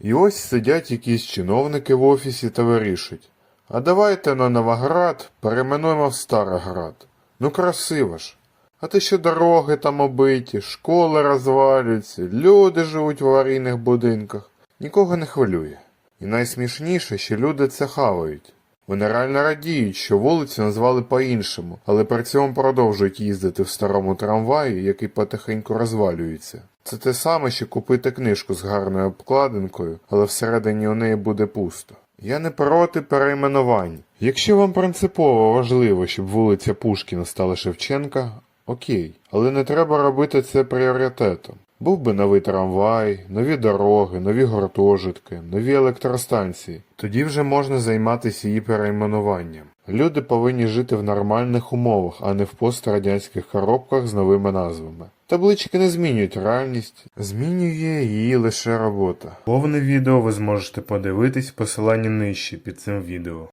І ось сидять якісь чиновники в офісі та вирішують. А давайте на Новоград перейменуємо в Староград. Ну красиво ж. А те ще дороги там обиті, школи розвалюються, люди живуть в аварійних будинках. Нікого не хвилює. І найсмішніше, що люди це хавають. Вони реально радіють, що вулицю назвали по-іншому, але при цьому продовжують їздити в старому трамваї, який потихеньку розвалюється. Це те саме, що купити книжку з гарною обкладинкою, але всередині у неї буде пусто. Я не проти перейменувань. Якщо вам принципово важливо, щоб вулиця Пушкіна стала Шевченка, окей, але не треба робити це пріоритетом. Був би новий трамвай, нові дороги, нові гуртожитки, нові електростанції. Тоді вже можна займатися її перейменуванням. Люди повинні жити в нормальних умовах, а не в пострадянських коробках з новими назвами. Таблички не змінюють реальність, змінює її лише робота. Повне відео ви зможете подивитись в посиланні нижче під цим відео.